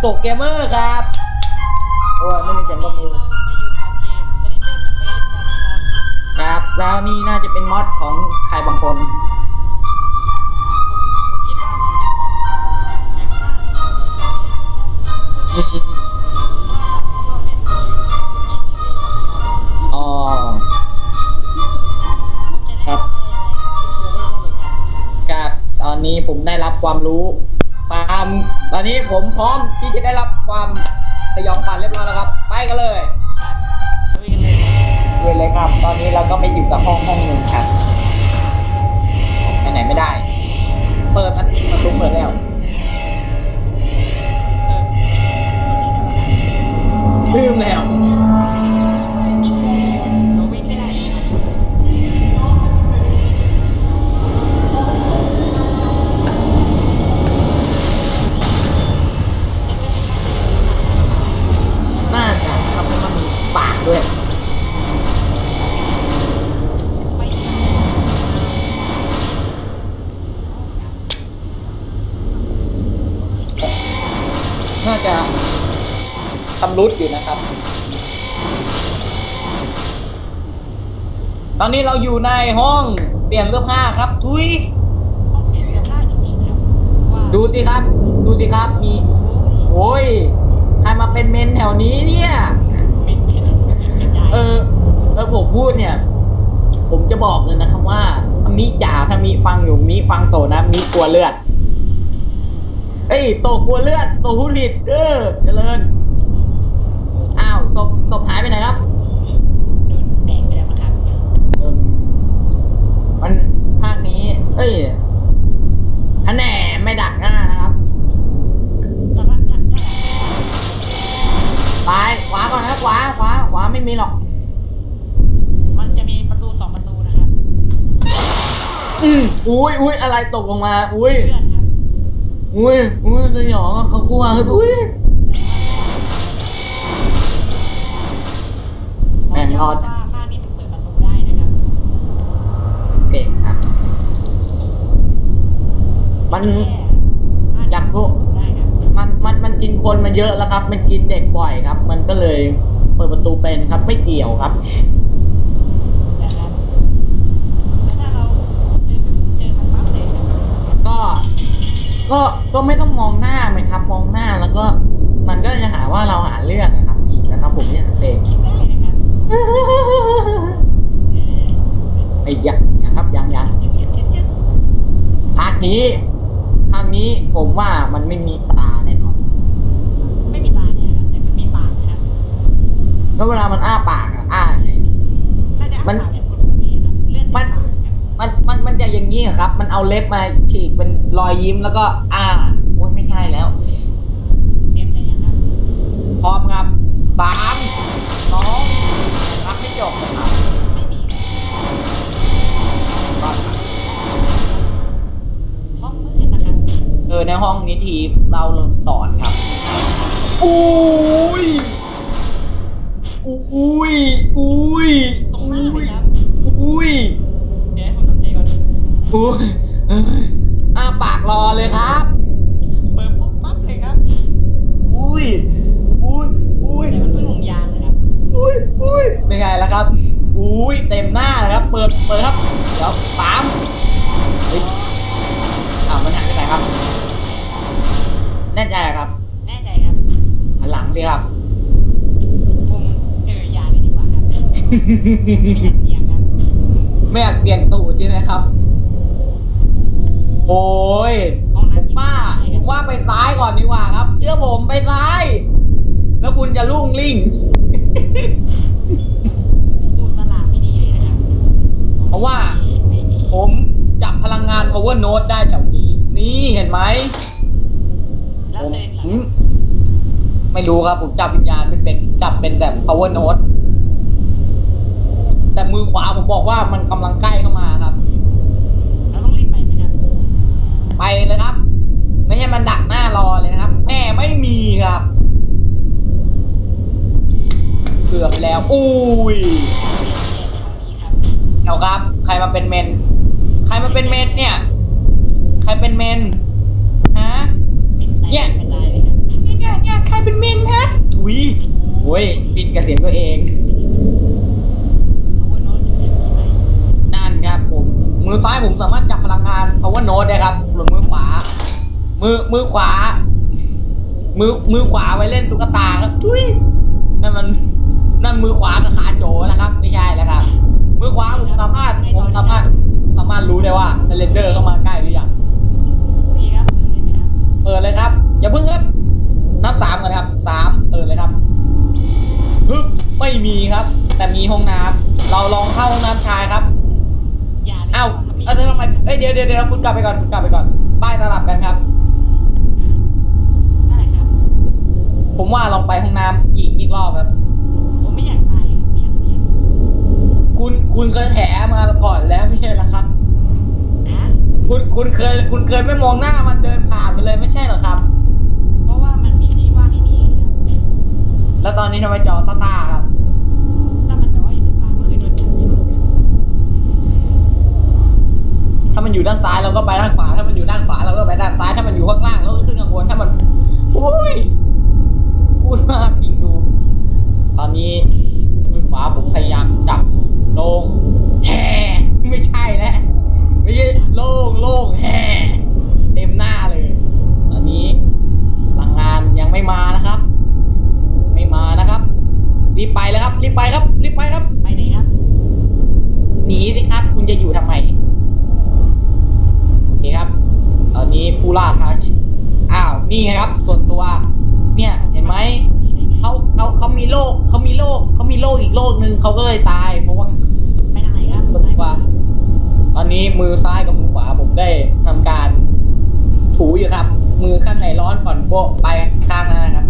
โตเกมเมอร์ครับ โอ้ยไม่มีเสียงปรบมือมาอครับ แล้วนี่น่าจะเป็นมอดของใครบางคนความันเป็นของแอคชั่นถ้าพวกเนี่ยคืออีซีรีส์นะครับอ๋อผมจะแนะนำให้ครับครับตอนนี้ผมได้รับความรู้ตาม อนนี้ผมพร้อมที่จะได้รับความสยองขวัญเรียบร้อยแล้วครับ ไปกันเลยครับลุยกันเลยเวเลยครับ ตอนนี้เราก็ไปอยู่กับห้องห้องหนึ่งครับไปไหนไม่ได้ เปิดประประตูเปิดแล้วเออลืมแล้ว รุดอยู่นะครับ ตอนนี้เราอยู่ในห้องเปลี่ยนเสื้อผ้าครับ ทุย ดูสิครับ ดูสิครับ มี โอ้ย ใครมาเป็นเมนแถวนี้เนี่ย เออ เออผมพูดเนี่ย ผมจะบอกเลยนะครับว่าถ้ามิจ๋าถ้ามิฟังอยู่มิฟังโตนะมิกลัวเลือดเอ้ยโตกลัวเลือดโตพูดผิดเออเจริญายไปไหนครับโดนแดกไปแล้วมั้งครับเออมันภาคนี้ เอ้ยฮันแหน่ไม่ดักหน้านะครับแต่ว่าถ้าถ้าซ้ายขวาก่อนนะขวาขวาขวาไม่มีหรอก มันจะมีประตูสองประตูนะครับอืมอุ้ยอุ้ยอะไรตกลงมา อุ้ยเลื่อนครับ อุ้ยอุ้ยตัวหยองเขากลัวอุ้ย แน่นอนว่าบ้านนี้มันเปิดประตูได้นะครับเก่งครับมันอยากรู้ได้ครับมันมันมันกินคนมาเยอะแล้วครับ มันกินเด็กบ่อยครับ มันก็เลยเปิดประตูเป็นครับ ไม่เกี่ยวครับถ้าเราเจอเจอมันปั๊บเลยก็ก็ก็ไม่ต้องมองหน้ามันครับ มองหน้าแล้วก็มันก็จะหาว่าเราหาเรื่องนะครับอีกนะครับ ผมเนี่ยเอง ได้นะครับเออไอ้ยังนะครับยังยังเดี๋ยวเดี๋ยวเดี๋ยวเดี๋ยวภาคนี้ภาคนี้ผมว่ามันไม่มีตาแน่นอนไม่มีตาเนี่ยนะครับแต่มันมีปากนะครับแล้วเวลามันอ้าปากอะอ้าไงน่าจะมันอ่านแบบคนปกตินะครับเลื่อนมันปากครับมันมันมันจะอย่างนี้อะครับ มันเอาเล็บมาฉีกเป็นรอยยิ้มแล้วก็อ้าโอ้ยไม่ใช่แล้ว เตรียมใจยังครับพร้อมครับสาม เออในห้องนี้ทีเราสอนครับอุ้ยอุ้ยอุ้ยตรงหน้าเลยครับอุ้ยเดี๋ยวให้ผมทำใจก่อนอุ้ยเอ้ยอ้าปากรอเลยครับ เปิดปุ๊บปั๊บเลยครับอุ้ยอุ้ยอุ้ยแต่มันเพิ่งลงยานนะครับอุ้ยอุ้ยไม่ไงแล้วครับอุ้ยเต็มหน้าเลยครับ เปิดเปิดครับเดี๋ยวปั๊มเฮ้ย อ้าวมันหายไปไหนครับ แน่ใจเหรอครับแน่ใจครับ หันหลังสิครับ ผมเออยาเลยดีกว่าครับไม่อยากเสี่ยงครับ ไม่อยากเปลี่ยนตูดใช่ไหมครับ โอ้ยห้องผมน้ำว่าผมว่าไปซ้ายก่อนดีกว่าครับเชื่อผมไปซ้าย แล้วคุณจะลุ่งลิ่งพูดตลาดไม่ดีเลยนะครับเพราะว่าไม่ดีผมจับพลังงาน power node ได้แถว นี้นี่เห็นไหมแล้วผมเซนเหรออืมไม่รู้ครับ ผมจับวิญญาณไม่เป็นจับเป็นแบบ power node แต่มือขวาผมบอกว่ามันกำลังใกล้เข้ามาครับ เราต้องรีบไปไหมครับไปเลยครับ ไม่ใช่มันดักหน้ารอเลยนะครับ แม่ไม่มีครับ เกือบไปแล้วอุ้ยเดี๋ยวในห้องนี้ครับเดี๋ยวครับ ใครมาเป็นเมน ใครมาเป็นเมนเนี่ยใค รเป็นเมนฮะเป็นไตเนี่ย เป็นไตเลยครับเนี่ยเนี่ยใครเป็นเมนฮะถุยโอ้ยฟินกับเสียงตัวเองเอาว่าโน้ตอยู่อย่างนี้ไหมนั่นครับผมมือซ้ายผมสามารถจับพลังงาน power node ได้ครับส่วนมือขวา มือมือขวา มือมือขวาไว้เล่นตุ๊กตาครับทุยนั่นมันนั่นมือขวากับขาโจนะครับ ไม่ใช่แล้วครับ มือขวาผมสามารถผมสามารถ สามารถรู้ได้ว่าเซเลนเดอร์เข้ามาใกล้หรือยัง ปิดเลยครับ อย่าเพิ่งครับ นับสามก่อนครับสามเปิดเลยครับฮึบไม่มีครับ แต่มีห้องน้ำเราลองเข้าห้องน้ำชายครับอย่าลยเอ้าครับเออทำไมเอ้ยเดี๋ยวเดี๋ยวเดี๋ยวคุณกลับไปก่อนคุณกลับไปก่อน ป้ายสลับกันครับนั่นแหละครับ ผมว่าลองไปห้องน้ำหญิงอีกรอบครับผมไม่อยากตายอะไม่อยากเรียนคุณคุณเคยแถมาก่อนแล้วไม่ใช่เหรอครับนะ คุณคุณเคย คุณเคยไม่มองหน้ามันเดินผ่านไปเลยไม่ใช่เหรอครับ เพราะว่ามันมีที่ว่างที่นี่ครับแล้วตอนนี้ทำไมจอซ่าๆครับ ถ้ามันแบบว่าอยู่ตรงกลางก็คือโดนจับแน่นอนครับถ้ามันอยู่ด้านซ้ายเราก็ไปด้านขวา ถ้ามันอยู่ด้านขวาเราก็ไปด้านซ้าย ถ้ามันอยู่ข้างล่างเราก็ขึ้นข้างบน ถ้ามันอุ้ยพูดมากจริงดู ตอนนี้มือขวาผมพยายามจับโล่งแห่ไม่ใช่แล้วไม่ใช่โล่งโล่งแห่เต็มหน้าเลย ตอนนี้พลังงานยังไม่มานะครับ ไม่มานะครับ รีบไปเลยค รับรีบไปครับ รีบไปครับ ไปไหนครับ หนีสิครับ คุณจะอยู่ทำไม โอเคครับ ตอนนี้ผู้ล่าท้าชิงอ้าว นี่ไงครับ ส่วนตัว เนี่ย เห็นไหม เขาเขาเขามีโรคเขามีโรคเขามีโรคอีกโรคหนึ่งเขาก็เลยตาย เพราะว่าไปทางไหนครับส่วนตัวตอนนี้มือซ้ายกับมือขวาผมได้ทำการถูอยู่ครับ มือข้างในร้อนก่อนโบะไปข้างหน้าครับ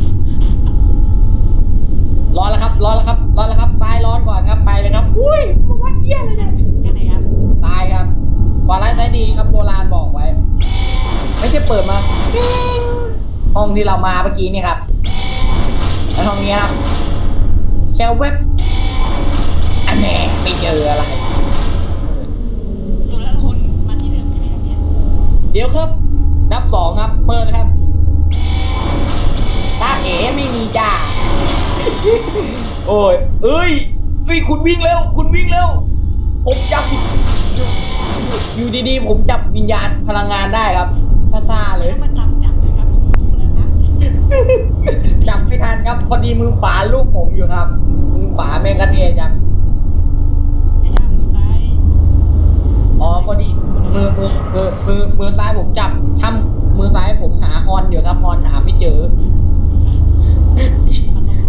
ร้อนแล้วครับ ร้อนแล้วครับ ร้อนแล้วครับ ซ้ายร้อนก่อนครับ ไปเลยครับ อุ้ยมาวัดเที่ยเลยเนี่ยแค่ไหนครับตายครับขวาร้ายซ้ายดีครับ โบราณบอกไว้ ไม่ใช่เปิดมากิ๊งห้องที่เรามาเมื่อกี้นี่ครับ แล้วห้องนี้ครับเชลเว็บอันแน่ไม่เจออะไรดูแล้วคนมาที่เดิมใช่ไหมครับเนี่ย เดี๋ยวครับ นับสองครับ เปิดครับตาเอ๋ไม่มีจ้า โอ้ย เอ้ยเอ้ย คุณวิ่งเร็วคุณวิ่งเร็วผมจับอยู่อยู่อยู่ดีๆ ผมจับวิญญาณพลังงานได้ครับ ซ่าๆเลยแล้วมันจำจับนะครับรู้แล้วครับจับไม่ทันครับ พอดีมือขวาลูกผมอยู่ครับ มือขวาแม่งกระเทียจังไม่ใช่มือซ้ายอ๋อพอดีมือมือมือมือมือซ้ายผมจับทำมือซ้ายผมหาฮอนอยู่ครับฮอนหาไม่เจอนี่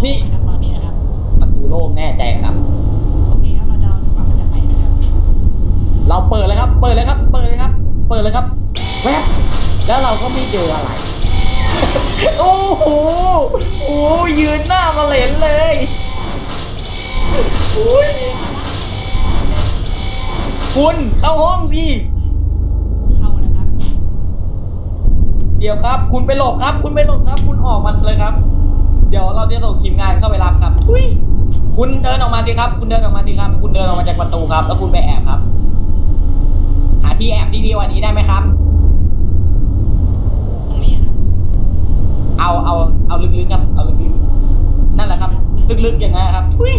นี่ครับตอนนี้นะครับ ประตูโล่งแน่ ใจครับ โอเคครับเราจะเอาดีกว่ามันจะไปนะครับเราเปิดเลยครับ เปิดเลยครับ เปิดเลยครับ เปิดเลยครับแวบแล้วเราก็ไม่เจออะไร โอ้โห โอ้ยืนหน้ามาเหลนเลยโอ้ยคุณเข้าห้องพี่เข้านะครับเดี๋ยวครับ คุณไปหลบครับ คุณไปหลบครับ คุณออกมาเลยครับ เดี๋ยวเราจะส่งทีมงานเข้าไปรับครับทุย คุณเดินออกมาสิครับ คุณเดินออกมาสิครับ คุณเดินออกมาจากประตูครับ แล้วคุณไปแอบครับ หาที่แอบที่ดีกว่านี้ได้ไหมครับ ตรงนี้นะครับเอาเอาเอาลึกๆครับ เอาลึกๆนั่นแหละครับ ลึกๆอย่างนั้นครับทุย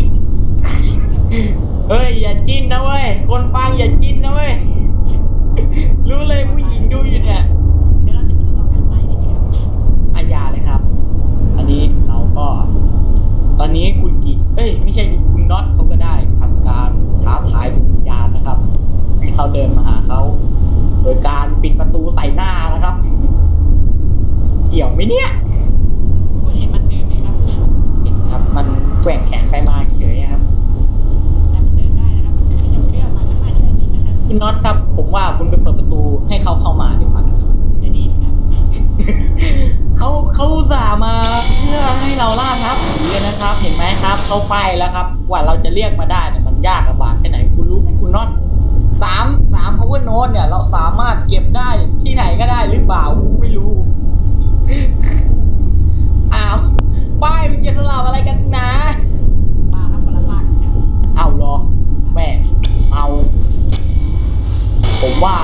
เฮ้ยอย่าจิ้นนะเว้ย คนฟังอย่าจิ้นนะเว้ย รู้เลยผู้หญิงดูอยู่เนี่ยเดี๋ยวเราจะมาทดสอบการไลน์ดีไหมครับอาญาเลยครับ อันนี้เราก็ ตอนนี้คุณกิจเอ้ยไม่ใช่ดิคุณน็อตเขาก็ได้ทำการท้าทายดวงวิญญาณนะครับให้เขาเดินมาหาเขาโดยการปิดประตูใส่หน้านะครับ เกี่ยวไหมเนี่ยคุณเห็นมันเดินไหมครับเห็นครับ มันแกว่งแขนไปมาเฉยๆครับแต่มันเดินได้นะครับมันขยับเคลื่อนมาข้างหน้าเฉยๆนะครับคุณน็อตครับ ผมว่าคุณไปเปิดประตูให้เขาเข้ามาดีกว่านะครับจะดีนะครับ เขาเขาสามาเพื่อให้เราล่าท้าผีนะครับ เห็นไหมครับเขาไปแล้วครับ กว่าเราจะเรียกมาได้เนี่ยมันยากลำบากแค่ไหนคุณรู้ไหมคุณน็อตสามสาม power note เนี่ย เราสามารถเก็บได้ที่ไหนก็ได้หรือเปล่าไม่รู้อ้าวป้ายมันจะสลับอะไรกันนะปลาครับคนละภาคนะครับเอาเหรอแม่เอา ผมว่า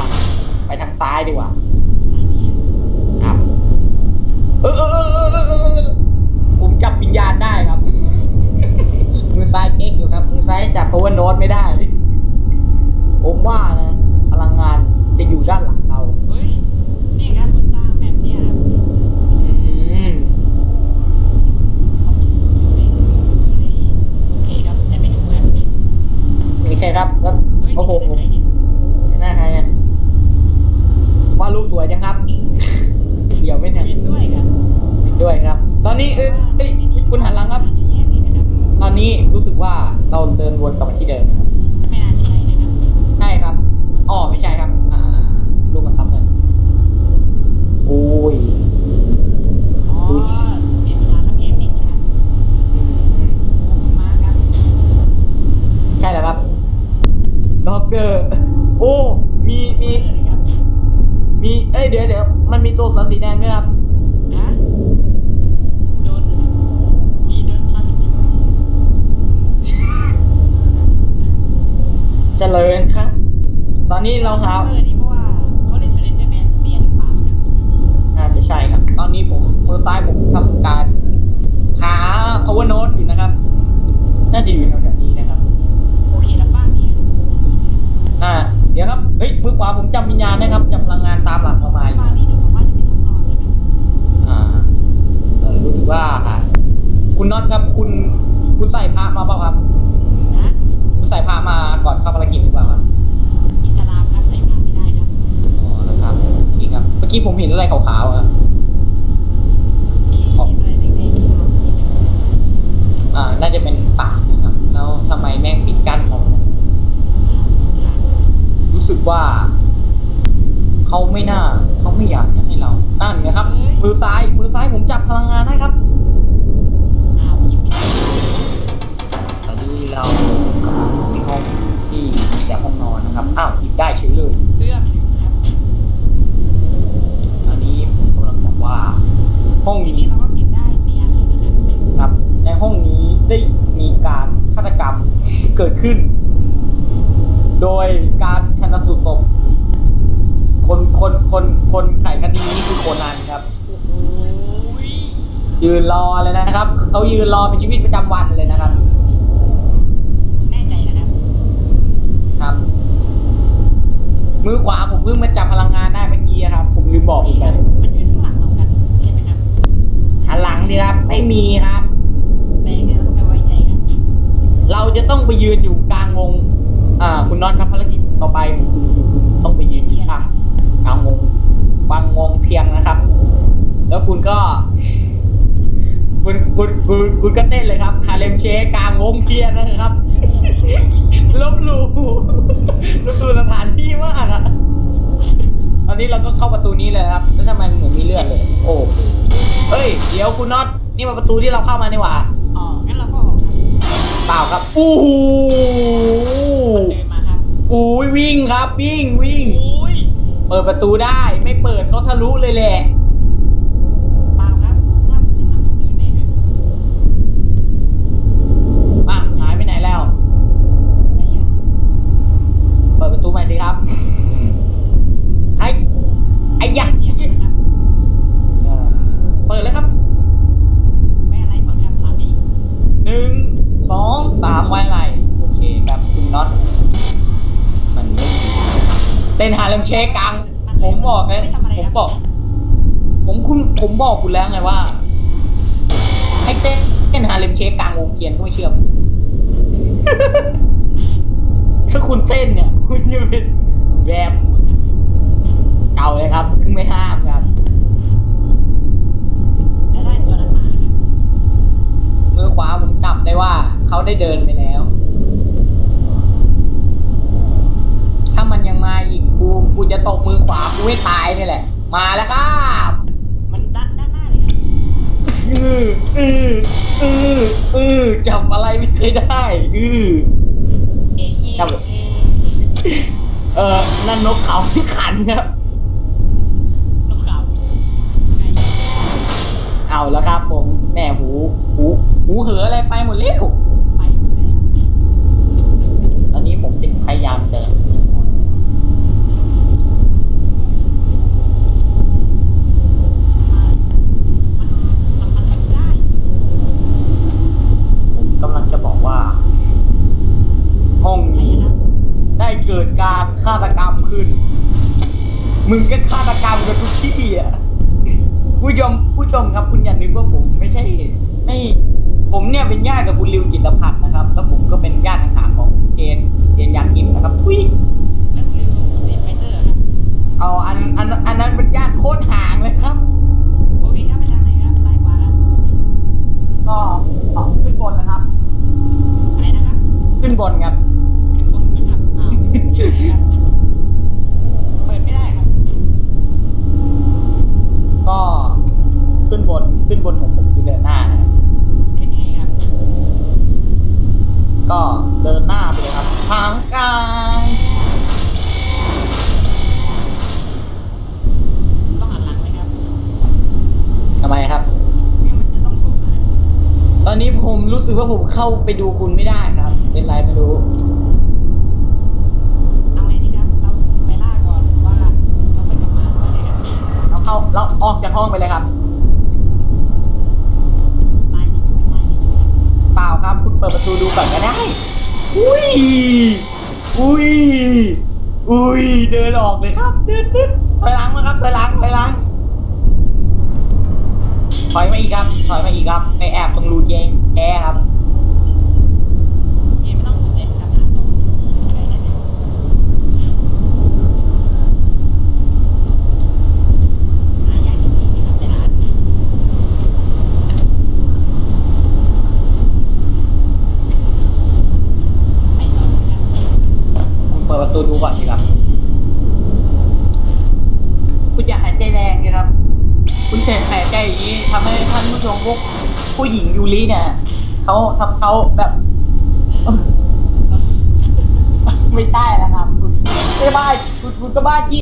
ไปทางซ้ายดีกว่า อันนี้ครับเออเออเออเออเออเออจับวิญญาณได้ครับ มือซ้าย X อยู่ครับ มือซ้ายจับ power note ไม่ได้ ผมว่านะ พลังงานจะอยู่ด้านหลังเรา เฮ้ยนี่ครับคนสร้างแบบเนี้ยครับ อืม เขาอยู่ในอยู่ในโอเคครับแต่ไม่ถึงแบบ ไม่ใช่ครับแล้ว เฮ้ย โอ้โห นี่เป็นใครเนี่ย ชนะใครเนี่ยว่าดรูปสวยจังครับเขียวไหมเนี่ย บินด้วยครับ ปิดด้วยครับ ตอนนี้เอ้ยเอ้ยคุณหันหลังครับ แยกเลยนะครับ ตอนนี้รู้สึกว่าเราเดินวนกลับมาที่เดิมนะครับ ไม่น่าใช่นะครับ ใช่ครับอ๋อไม่ใช่ครับ อ่ารูปมันซ้ำกันโอ้ ยอ๋อเป็นร้านรับเองอีกนะครับอืมขอบคุณมากครับใช่แล้วครับด็อกเตอร์โอ้มีมีเลยครับมีเอ้ยเดี๋ยวเดี๋ยวมันมีตัวอักษรสีแดงด้วยครับนะโดนทีโดนทันอยู่เจริญ ซ้ายผมทำการ หา power note อยู่นะครับ น่าจะอยู่แถวๆนี้นะครับโอเคแล้วบ้านเนี่ยอ่าเดี๋ยวครับเฮ้ยมือขวาผมจับวิญญาณนะครับจับพลังงานตามหลังเรามาอยู่บ้านนี้ดูเหมือนว่าจะเป็นห้องนอนนะครับอ่าเออรู้สึกว่าคุณน็อตครับคุณคุณใส่พระมาเปล่าครับ นะคุณใส่พระมาก่อนเข้าภารกิจหรือเปล่าครับอิสลามครับใส่ผ้าไม่ได้ครับอ๋อแล้วครับโอเคครับเมื่อกี้ผมเห็นอะไรขาวๆอะ มีอะไรเด็กๆที่ทำนี่นะครับอ่าน่าจะเป็นปากนะครับ แล้วทำไมแม่งปิดกั้นเราเนี่ยอ่ารู้สึกว่าเขาไม่น่าเขาไม่อยากจะให้เรานั่นนะครับ มือซ้ายมือซ้ายผมจับพลังงานได้ครับอ้าวหยิบไม่ได้ตอนนี้เราในห้องที่มีแต่ห้องนอนนะครับอ้าวหยิบได้เฉยเลยเอื้อมถึงครับอันนี้ผมกำลังบอกว่า ห้องทีนี้นี้เราก็เก็บได้เสียเลยนะครับครับ ในห้องนี้ได้มีการฆาตกรรมเกิดขึ้น โดยการชนสูตรศพคนคนคนคนไขคดีนี้คือโคนันครับโอ้โหยืนรอเลยนะครับเขายืนรอเป็นชีวิตประจำวันเลยนะครับแน่ใจนะครับครับ มือขวาผมเพิ่งมาจับพลังงานได้เมื่อกี้ครับ ผมลืมบอกนี่ไป หันหลังดีครับ ไม่มีครับ แต่ยังไงเราก็ไม่ไว้ใจครับเราจะต้องไปยืนอยู่กลางวง อ่า คุณน็อตครับภารกิจต่อไปของคุณคือคุณต้องไปยืนอยู่ข้างกลางวงกลางวงเทียงนะครับ แล้วคุณก็ คุณคุณคุณคุณก็เต้นเลยครับฮาเลมเชคกลางวงเทียนนะครับ ลบหลู่ลบหลู่สถานที่มากอะ ตอนนี้เราก็เข้าประตูนี้เลยนะครับ แล้วทำไมมันเหมือนมีเลือดเลย โอ้โหเฮ้ย เดี๋ยวคุณน็อต นี่มันประตูที่เราเข้ามานี่หว่า อ๋อ งั้นเราก็ออกครับเปล่าครับ อู้หูเดินมาครับอุ้ยวิ่งครับ วิ่งวิ่ง โอ้ย เปิดประตูได้ ไม่เปิดเขาทะลุเลยแหละ เปล่าครับ ถ้าผมจะทำอย่างอื่นได้คือ อะหายไปไหนแล้ว อะไรอย่าง เปิดประตูใหม่สิครับ ไอ้ไอ้ยักษ์ ใช่ไหมครับ เอ่อเปิดเลยครับ ไว้อะไรก่อนครับสามี หนึ่ง สอง สามไว้อะไร โอเคครับ คุณน็อต มันไม่ดี เต้นฮาเลมเชคกลาง ผมบอกไงไม่ทำอะไรผคมรับบอก ผมคุณผมบอกคุณแล้วไงว่า ให้เต้นเต้นฮาเลมเชคกลางวงเทียนก็ไม่เชื่อผมถ้าคุณเต้นเนี่ย คุณจะเป็นแบบเก่าเลยครับคือไม่ห้ามครับแล้วได้ตัวนั้นมาครับมือขวาผมจับได้ว่าเขาได้เดินไปแล้ว ถ้ามันยังมาอี กกูกูจะตบมือขวากูให้ตายนี่แหละ มาแล้วครับมันด้านด้านหน้าเลยครับอืออืออืออือจับอะไรไม่เคยได้อือเอะเอะครับผมเอะเออนั่นนกเขาที่ขันครับนกเขาไงเอาแล้วครับผมแม่หูหูหูเหออะไรไปหมดแล้ว ไปหมดแล้ว ตอนนี้ผมจะพยายามเจอ มันมันมันทำได้ ได้เกิดการ ฆาตกรรมขึ้น มึงก็ฆาตกรรมกันทุกที่อะผู้ชมผู้ชมครับคุณอย่านึกว่าผมไม่ใช่ ไม่ผมเนี่ยเป็นญาติกับคุณริวจิตรพัฒน์นะครับ แล้วผมก็เป็นญาติห่างๆของเจนเจนยากิมนะครับทุยแล้วคือเซนไฟเตอร์ครับเอาอันอันอันนั้นเป็นญาติโคตรห่างเลยครับโอเคครับไปทางไหนครับซ้ายขวาครับก็ต่อขึ้นบนแล้วครับอะไรนะครับ ขึ้นบนครับ เปิดไม่ได้ครับ ก็ขึ้นบนขึ้นบนของผมคือเดินหน้านะครับขึ้นยังไงครับก็เดินหน้าไปเลยครับทางกลางต้องหันหลังไหมครับทำไมครับ นี่มันจะต้องถูกนะตอนนี้ผมรู้สึกว่าผมเข้าไปดูคุณไม่ได้ครับ เป็นไรไม่รู้ เอาไงดีครับ เราไปล่าก่อนหรือว่าเราไม่กลับมาเมื่อไหร่ครับ เราเข้าเราออกจาก ห้องไปเลยครับตายจริงไม่ตายจริงครับ เปล่าครับ คุณเปิดประตูดูก่อนก็ได้ อุ้ย อุ้ย อุ้ย เดินออกเลยครับ เดินปึ๊บถอยหลังมาครับถอยหลังถอยหลัง ถอยมาอีกครับ ถอยมาอีกครับ ไปแอบตรงรูเจงแอร์ครับ เกมไม่ต้องเล่นครับหาต่ออะไรได้เลยหายากจริงๆนะครับแต่ละอันไปต่อเลยครับ คุณเปิดประตูดูก่อนสิครับ คุณอย่าหายใจแรงเลยครับ คุณเสกหายใจอย่างนี้ทำให้ท่านผู้ชมพวก ผู้หญิงยูริเนี่ยเขาทำเขาแบบ ไม่ใช่แล้วครับ คุณไม่บ้าคุณคุณก็บ้าจี